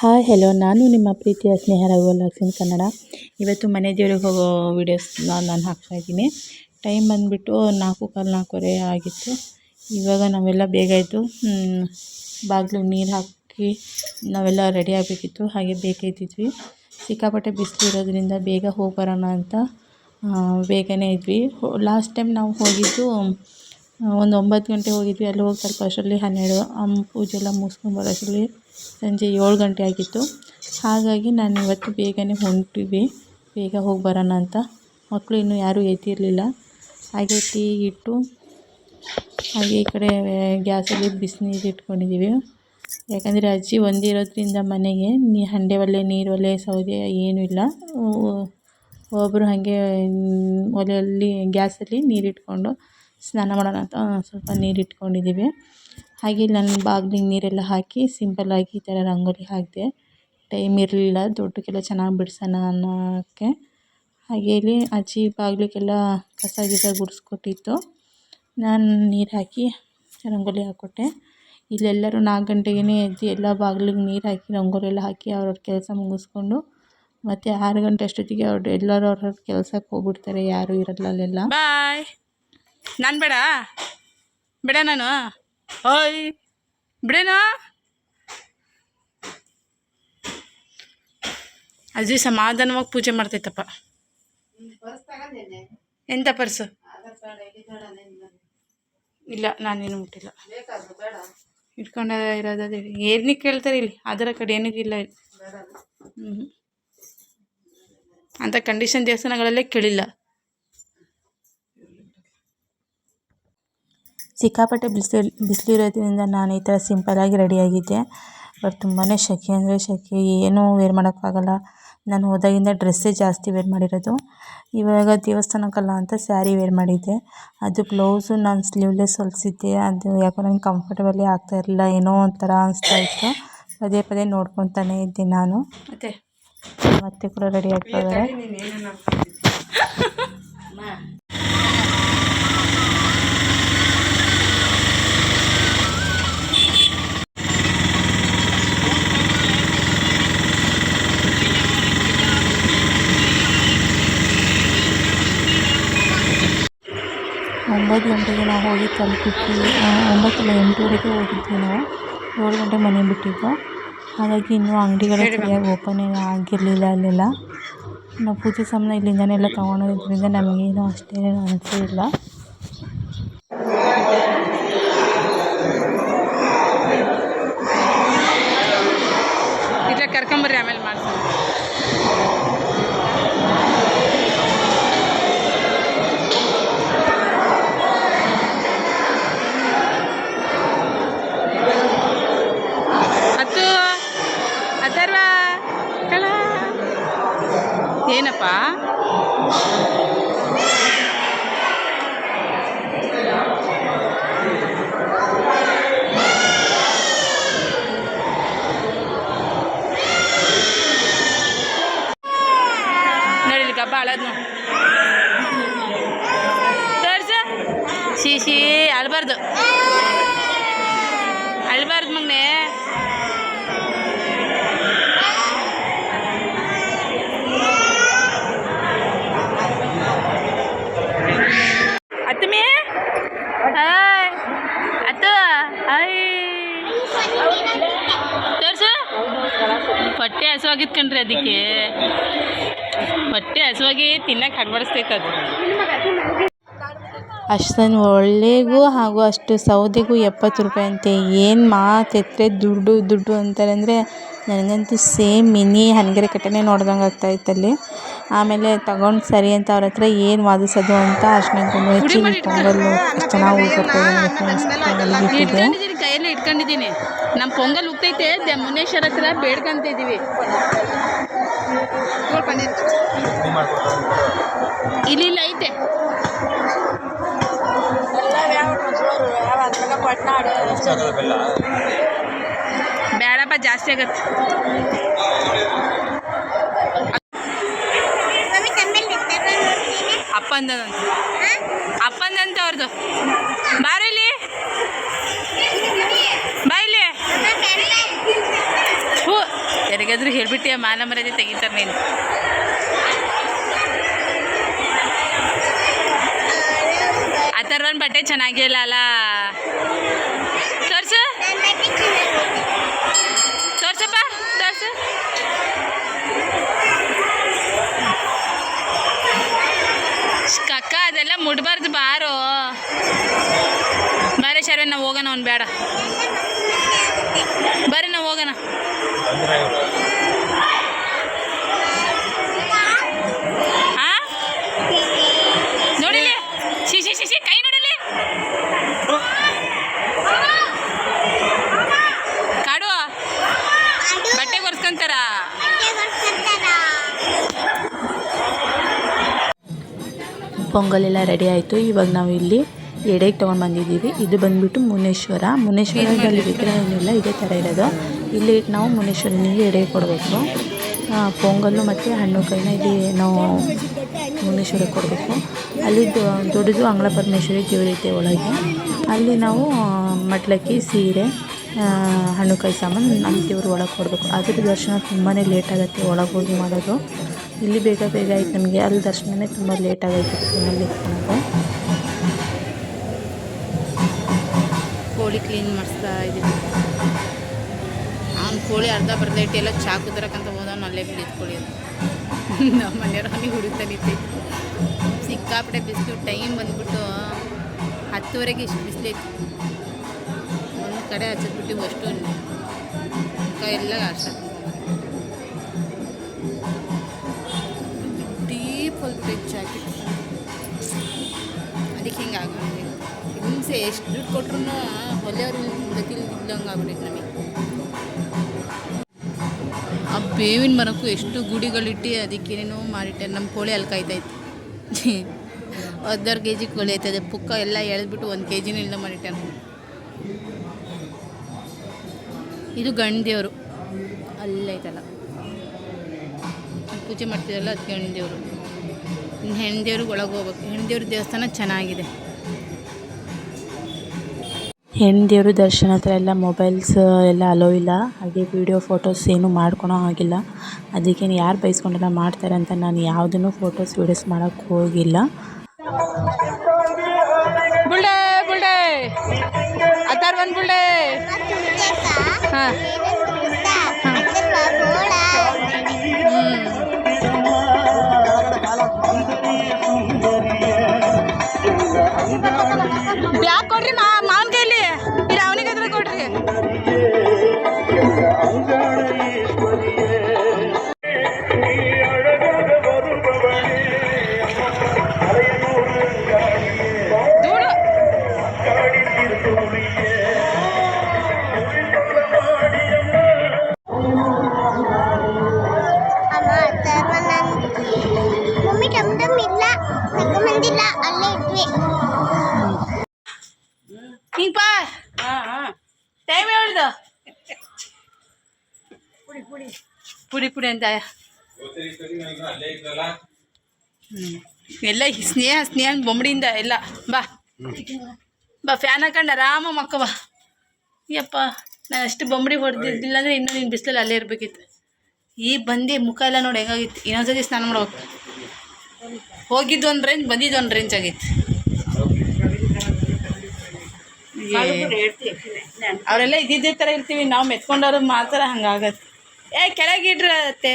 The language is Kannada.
ಹಾಯ್ ಹಲೋ ನಾನು ನಿಮ್ಮ ಪ್ರೀತಿಯ ಸ್ನೇಹ ರಘುವಲ್ಲಾಕ್ಸಿನ್ ಕನ್ನಡ. ಇವತ್ತು ಮನೆ ದೇವ್ರಿಗೆ ಹೋಗೋ ವೀಡಿಯೋಸ್ನ ನಾನು ಹಾಕ್ತಾಯಿದ್ದೀನಿ ಟೈಮ್ ಬಂದುಬಿಟ್ಟು ನಾಲ್ಕು ಕಾಲು ನಾಲ್ಕೂವರೆ ಆಗಿತ್ತು. ಇವಾಗ ನಾವೆಲ್ಲ ಬೇಗ ಇದ್ದು ಬಾಗಿಲು ನೀರು ಹಾಕಿ ನಾವೆಲ್ಲ ರೆಡಿ ಆಗಬೇಕಿತ್ತು. ಹಾಗೆ ಬೇಗ ಇದ್ದಿದ್ವಿ ಸಿಕ್ಕಾಪಟ್ಟೆ ಬಿಸಿಲು ಇರೋದ್ರಿಂದ ಬೇಗ ಹೋಗಿ ಅಂತ ಬೇಗನೆ ಇದ್ವಿ. ಲಾಸ್ಟ್ ಟೈಮ್ ನಾವು ಹೋಗಿದ್ದು ಒಂದು ಒಂಬತ್ತು ಗಂಟೆ ಹೋಗಿದ್ವಿ. ಅಲ್ಲಿ ಹೋಗಿ ಸ್ವಲ್ಪ ಅಷ್ಟರಲ್ಲಿ ಹನ್ನೆರಡು ಪೂಜೆ ಎಲ್ಲ ಮುಗಿಸ್ಕೊಂಡು ಬರೋಷ್ಟರಲ್ಲಿ ಸಂಜೆ ಏಳು ಗಂಟೆ ಆಗಿತ್ತು. ಹಾಗಾಗಿ ನಾನು ಇವತ್ತು ಬೇಗನೆ ಹೊಂಟಿವಿ. ಬೇಗ ಹೋಗಿ ಬರೋಣ ಅಂತ. ಮಕ್ಕಳು ಇನ್ನೂ ಯಾರೂ ಎದ್ದಿರಲಿಲ್ಲ. ಹಾಗೆ ಟೀ ಇಟ್ಟು ಹಾಗೆ ಈ ಕಡೆ ಗ್ಯಾಸಲ್ಲಿ ಬಿಸಿನೀರು ಇಟ್ಕೊಂಡಿದ್ದೀವಿ ಯಾಕಂದರೆ ಅಜ್ಜಿ ಒಂದಿರೋದ್ರಿಂದ ಮನೆಗೆ ನೀ ಹಂಡೆ ಒಲೆ ನೀರು ಒಲೆ ಸೌದೆ ಏನೂ ಇಲ್ಲ. ಒಬ್ಬರು ಹಾಗೆ ಒಲೆಯಲ್ಲಿ, ಗ್ಯಾಸಲ್ಲಿ ನೀರಿಟ್ಕೊಂಡು ಸ್ನಾನ ಮಾಡೋಣ ಅಂತ ಸ್ವಲ್ಪ ನೀರು ಇಟ್ಕೊಂಡಿದ್ದೀವಿ ಹಾಗೆ ನಾನು ಬಾಗಿಲಿಗೆ ನೀರೆಲ್ಲ ಹಾಕಿ ಸಿಂಪಲ್ಲಾಗಿ ಈ ಥರ ರಂಗೋಲಿ ಹಾಕಿದೆ. ಟೈಮ್ ಇರಲಿಲ್ಲ, ದೊಡ್ಡಕ್ಕೆಲ್ಲ ಚೆನ್ನಾಗಿ ಬಿಡ್ಸೋಣ ಅನ್ನೋಕ್ಕೆ. ಹಾಗೆ ಇಲ್ಲಿ ಅಜ್ಜಿ ಬಾಗಿಲಿಗೆಲ್ಲ ಕಸ ಗಿಸ ಗುಡಿಸ್ಕೊಟ್ಟಿತ್ತು. ನಾನು ನೀರು ಹಾಕಿ ರಂಗೋಲಿ ಹಾಕ್ಕೊಟ್ಟೆ. ಇಲ್ಲೆಲ್ಲರೂ ನಾಲ್ಕು ಗಂಟೆಗೇ ಎದ್ದು ಎಲ್ಲ ಬಾಗಿಲಿಗೆ ನೀರು ಹಾಕಿ ರಂಗೋಲಿ ಎಲ್ಲ ಹಾಕಿ ಅವ್ರವ್ರ ಕೆಲಸ ಮುಗಿಸ್ಕೊಂಡು ಮತ್ತು ಆರು ಗಂಟೆ ಅಷ್ಟೊತ್ತಿಗೆ ಅವ್ರು ಎಲ್ಲರೂ ಅವ್ರವ್ರ ಕೆಲಸಕ್ಕೆ ಹೋಗ್ಬಿಡ್ತಾರೆ, ಯಾರೂ ಇರಲ್ಲ ಅಲ್ಲೆಲ್ಲ. ಬಾಯ್. ನಾನು ಬೇಡ. ಬೇಡ ನಾನು. ಓಯ್ ಬಿಡೇನಾ ಅಜ್ಜಿ ಸಮಾಧಾನವಾಗಿ ಪೂಜೆ ಮಾಡ್ತೈತಪ್ಪ. ಎಂಥ ಪರ್ಸು? ಇಲ್ಲ, ನಾನೇನು ಮುಟ್ಟಿಲ್ಲ. ಇಟ್ಕೊಂಡ ಇರೋದೇ ಏನೇ ಕೇಳ್ತಾರೆ ಇಲ್ಲಿ, ಅದರ ಕಡೆ ಏನಿಗಿಲ್ಲ ಇಲ್ಲಿ ಹ್ಞೂ ಅಂಥ ಕಂಡೀಷನ್ ದೇವಸ್ಥಾನಗಳಲ್ಲೇ ಕೇಳಿಲ್ಲ. ಸಿಕ್ಕಾಪಟ್ಟೆ ಬಿಸಿಲು ಬಿಸಿಲು ಇರೋದ್ರಿಂದ ನಾನು ಈ ಥರ ಸಿಂಪಲ್ಲಾಗಿ ರೆಡಿಯಾಗಿದ್ದೆ ಬಟ್ ತುಂಬಾ ಸೆಕೆ ಅಂದರೆ ಸೆಕೆ ಏನೂ ವೇರ್ ಮಾಡೋಕ್ಕಾಗಲ್ಲ. ನಾನು ಹೋದಾಗಿಂದ ಡ್ರೆಸ್ಸೇ ಜಾಸ್ತಿ ವೇರ್ ಮಾಡಿರೋದು. ಇವಾಗ ದೇವಸ್ಥಾನಕ್ಕಲ್ಲ ಅಂತ ಸ್ಯಾರಿ ವೇರ್ ಮಾಡಿದ್ದೆ. ಅದು ಬ್ಲೌಸು ನಾನು ಸ್ಲೀವ್ಲೆಸ್ ಹೊಲಿಸಿದ್ದೆ. ಅದು ಯಾಕೋ ನನಗೆ ಕಂಫರ್ಟಬಲೇ ಆಗ್ತಾ ಇರಲಿಲ್ಲ ಏನೋ ಒಂಥರ ಅನಿಸ್ತಾ ಇತ್ತು. ಪದೇ ಪದೇ ನೋಡ್ಕೊತಾನೆ ಇದ್ದೆ ನಾನು. ಮತ್ತೆ? ಮತ್ತೆ ಕೂಡ ರೆಡಿ ಆಗ್ತಾ ಇದ್ದಾರೆ. ಒಂಬತ್ತು ಗಂಟೆಗೆ ನಾವು ಹೋಗಿ ತಲುಪಿದ್ವಿ ಒಂಬತ್ತಲ್ಲ ಎಂಟೂವರೆಗೆ ಹೋಗಿದ್ವಿ ನಾವು. ಏಳು ಗಂಟೆಗೆ ಮನೆ ಬಿಟ್ಟಿದ್ದು. ಹಾಗಾಗಿ ಇನ್ನೂ ಅಂಗಡಿಗಳು ಸರಿಯಾಗಿ ಓಪನ್ ಆಗಿರಲಿಲ್ಲ ಅಲ್ಲೆಲ್ಲ. ನಾವು ಪೂಜೆ ಸಾಮಾನು ಇಲ್ಲಿಂದನೇ ಎಲ್ಲ ತೊಗೊಂಡೋದ್ರಿಂದ ನಮಗೇನು ಅಷ್ಟೇನೂ ಅನಿಸಿಲ್ಲ ಕರ್ಕೊಂಬರ್ರಿ ಆಮೇಲೆ ಮಾಡ್ತೀನಿ ಹೊಟ್ಟೆ ಹಸುವಾಗಿತ್ತು ಕಣ್ರಿ ಅದಕ್ಕೆ. ಹೊಟ್ಟೆ ಹಸುವಾಗಿ ತಿನ್ನಕ್ಕೆ ಹಡ್ಬಡಿಸ್ತೈತೆ ಅದು. ಅಷ್ಟೊಂದು ಒಳ್ಳೆಗೂ ಹಾಗೂ ಅಷ್ಟು ಸೌದೆಗೂ ಎಪ್ಪತ್ತು ರೂಪಾಯಿ ಅಂತೆ. ಏನು ಮಾತೆತ್ತರೆ ದುಡ್ಡು ದುಡ್ಡು ಅಂತಾರೆ ಅಂದರೆ ನನಗಂತೂ ಸೇಮ್ ಮಿನಿ ಹನಗೆರೆ ಕಟ್ಟೆನೇ ನೋಡ್ದಂಗೆ ಆಗ್ತಾಯಿತ್ತಲ್ಲಿ ಆಮೇಲೆ ತಗೊಂಡು ಸರಿ ಅಂತ ಅವ್ರ ಹತ್ರ ಏನು ವಾದಿಸೋದು ಅಂತ ಅಷ್ಟು ಕುಂಕುಮ ಹಚ್ಚಿ ಪೊಂಗಲ್ಲು ಎಷ್ಟು ಚೆನ್ನಾಗಿ ಇಟ್ಕೊಂಡಿದ್ದೀನಿ ಕೈಯಲ್ಲಿ ಇಟ್ಕೊಂಡಿದ್ದೀನಿ ನಮ್ಮ ಪೊಂಗಲ್ ಉಗ್ತೈತೆ ದ ಮುನೇಶ್ವರ ಹತ್ರ ಬೇಡ್ಕೊಂತ ಇದ್ದೀವಿ ಇಲ್ಲಿ ಇಲ್ಲ ಐತೆ ಬೇಡಪ್ಪ ಜಾಸ್ತಿ ಆಗತ್ತೆ. ಅಪ್ಪಂದಂತ ಅಪ್ಪಂದಂತ ಅವ್ರದ್ದು ಬಾರಲ್ಲಿ ಬಾಯಿಲಿ ಹೂ ಯಾರಿಗಾದ್ರೂ ಹೇಳ್ಬಿಟ್ಟು ಮಾನ ಮರ್ಯಾದೆ ತೆಗಿತಾರೆ ನೀನು. ಆ ಥರ ಒಂದು ಬಟ್ಟೆ ಚೆನ್ನಾಗಿಲ್ಲ ಅಲ್ಲ? ಕಕ್ಕ ಅದೆಲ್ಲ ಮುಟ್ಬಾರ್ದು ಬಾರೋ. ಬಾರೆ ಶರ್ವೆ ನಾವು ಹೋಗೋಣ ಅವ್ನು ಬೇಡ. ಬರ್ರಿ ನಾವು ಹೋಗೋಣ? ನೋಡಿಲಿ? ಶಿಶಿ ಕೈ ನೋಡಿಲಿ? ಕಾಡು. ಬಟ್ಟೆ ಕೊರ್ಸ್ಕೊಂತಾರ ಪೊಂಗಲೆಲ್ಲ ರೆಡಿ ಆಯಿತು. ಇವಾಗ ನಾವು ಇಲ್ಲಿ ಎಡೆಗೆ ತೊಗೊಂಡು ಬಂದಿದ್ದೀವಿ. ಇದು ಬಂದ್ಬಿಟ್ಟು ಮುನೇಶ್ವರ. ಮುನೇಶ್ವರದಲ್ಲಿ ವಿಗ್ರಹ ಏನಿಲ್ಲ ಇದೇ ಥರ ಇರೋದು. ಇಲ್ಲಿ ನಾವು ಮುನೇಶ್ವರನಿಗೆ ಎಡೆ ಕೊಡಬೇಕು. ಪೊಂಗಲ್ಲು ಮತ್ತು ಹಣ್ಣು ಕೈನ ಇಲ್ಲಿ ನಾವು ಮುನೇಶ್ವರಕ್ಕೆ ಕೊಡಬೇಕು. ಅಲ್ಲಿ ದೊಡ್ಡದು ಅಂಗಳ ಪರಮೇಶ್ವರಿ ದೇವರೈತೆ ಒಳಗೆ. ಅಲ್ಲಿ ನಾವು ಮಟ್ಲಕ್ಕಿ ಸೀರೆ ಆ, ಹಣ್ಣು ಕೈ ಸಾಮಾನು ನಮ್ಮ ದೇವ್ರ ಒಳಗೆ ಕೊಡಬೇಕು. ಅದ್ರ ದರ್ಶನ ತುಂಬಾ ಲೇಟ್ ಆಗುತ್ತೆ ಒಳಗೆ ಹೋಗಿ ಮಾಡೋದು. ಇಲ್ಲಿ ಬೇಗ ಬೇಗ ಆಯ್ತು ನಮಗೆ ಅಲ್ಲಿ ದರ್ಶನನೇ ತುಂಬ ಲೇಟ್ ಆಗೈತೆ ಎತ್ಕೊಳೋದು ಕೋಳಿ ಕ್ಲೀನ್ ಮಾಡಿಸ್ತಾ ಇದ್ದೀವಿ ಅವ್ನು ಕೋಳಿ ಅರ್ಧ ಬರ್ದ ಇಟ್ಟು ಎಲ್ಲ ಚಾಕು ತರಕಂತ ಹೋದವನು ಅಲ್ಲೇ ಬಿಡಿದ್ಕೊಳ್ಳಿ ಅದು ನಮ್ಮ ಮನೆಯವ್ರು ಅವನಿಗೆ ಹುಡುಕ್ತಾ ನಿಂತೈತಿ ಸಿಕ್ಕಾಪಟ್ಟೆ ಬಿಸಿಲು ಟೈಮ್ ಬಂದ್ಬಿಟ್ಟು ಹತ್ತುವರೆಗೆ ಇಷ್ಟು ಬಿಸಿಲೈತಿ ಒಂದು ಕಡೆ ಹಚ್ಚಿದ್ಬಿಟ್ಟು ಅಷ್ಟು ಎಲ್ಲ ಹರ್ಸಕ್ಕೆ ಅದಕ್ಕೆ ಹಿಂಗೆ ಆಗಿದೆ ಹಿಂಸೆ ಎಷ್ಟು ದುಡ್ಡು ಕೊಟ್ರು ಹೊಲೆಯವ್ರು ಗೊತ್ತಿಲ್ಲದಂಗೆ ಇಲ್ಲಂಗೆ ಆಗ್ಬಿಟ್ಟೈತೆ ನಮಗೆ. ಆ ಬೇವಿನ ಮರಕ್ಕೂ ಎಷ್ಟು ಗುಡಿಗಳಿಟ್ಟು ಅದಕ್ಕೇನೇನೋ ಮಾಡಿಟ್ಟೆ ನಮ್ಮ ಕೋಳಿ ಅಲ್ಲಿ ಕಾಯ್ತೈತೆ ಹದಿನಾರು ಕೆ ಜಿ ಕೋಳಿ ಆಯ್ತದೆ ಪುಕ್ಕ ಎಲ್ಲ ಎಳೆದ್ಬಿಟ್ಟು ಒಂದು ಕೆ ಜಿನೂ ಇಲ್ಲ ಮಾಡಿಟ್ಟೆ ಇದು ಗಂಡದೇವರು ಅಲ್ಲೈತಲ್ಲ ಪೂಜೆ ಮಾಡ್ತಿದ್ದಲ್ಲ ಅದು ಗಂಡು ದೇವರು. ಇನ್ನು ಹೆಣ್ಣು ದೇವ್ರಿಗೆ ಒಳಗೆ ಹೋಗ್ಬೇಕು. ಹೆಣ್ಣು ದೇವ್ರ ದೇವಸ್ಥಾನ ಚೆನ್ನಾಗಿದೆ. ಹೆಣ್ಣು ದೇವರು ದರ್ಶನ ಹತ್ರ ಎಲ್ಲ ಮೊಬೈಲ್ಸ್ ಎಲ್ಲ ಅಲೋ ಇಲ್ಲ. ಹಾಗೆ ವೀಡಿಯೋ ಫೋಟೋಸ್ ಏನು ಮಾಡ್ಕೊಳೋ ಆಗಿಲ್ಲ ಅದಕ್ಕೆ ಯಾರು ಬೈಸ್ಕೊಂಡೆಲ್ಲ ಮಾಡ್ತಾರೆ ಅಂತ ನಾನು ಯಾವುದನ್ನು ಫೋಟೋಸ್ ವೀಡಿಯೋಸ್ ಮಾಡೋಕ್ಕೆ ಹೋಗಿಲ್ಲ. ಬುಳ್ಳೆ ಬುಳ್ಳೆ ಅತ್ತಾರ ಬಂದು ಬುಳ್ಳೆ ಹಾಂ. ಪುಡಿ ಪುಡಿ ಅಂತ. ಎಲ್ಲ ಸ್ನೇಹ ಸ್ನೇಹ ಬೊಂಬಡಿಯಿಂದ ಎಲ್ಲ. ಬಾ. ಬಾ ಫ್ಯಾನ್ ಹಾಕೊಂಡು ಆರಾಮ ಮಕ್ಕ ಬಾ. ಯಪ್ಪ ನಾನು ಅಷ್ಟು ಬೊಂಬಡಿ ಹೊಡೆದಿದ್ದಿಲ್ಲ ಅಂದರೆ ಇನ್ನೂ ನೀನು ಬಿಸಿಲಲ್ಲಿ ಅಲ್ಲೇ ಇರಬೇಕಿತ್ತು. ಈ ಬಂದು ಮುಖ ಎಲ್ಲ ನೋಡಿ ಹೆಂಗಾಗಿತ್ತು. ಇನ್ನೊಂದ್ಸತಿ ಸ್ನಾನ ಮಾಡೋ ಹೋಗಿದ್ದು ಒಂದು ರೇಂಜ್ ಬಂದಿದ್ದು ಒಂದು ರೇಂಜ್ ಆಗಿತ್ತು. ಅವರೆಲ್ಲ ಇದ್ದಿದ್ದೇ ಥರ ಇರ್ತೀವಿ. ನಾವು ಮೆತ್ಕೊಂಡವ್ರು ಮಾತ್ರ ಹಂಗಾಗತ್ತೆ. ಏ ಕೆಳಗಿಡ್ರತ್ತೆ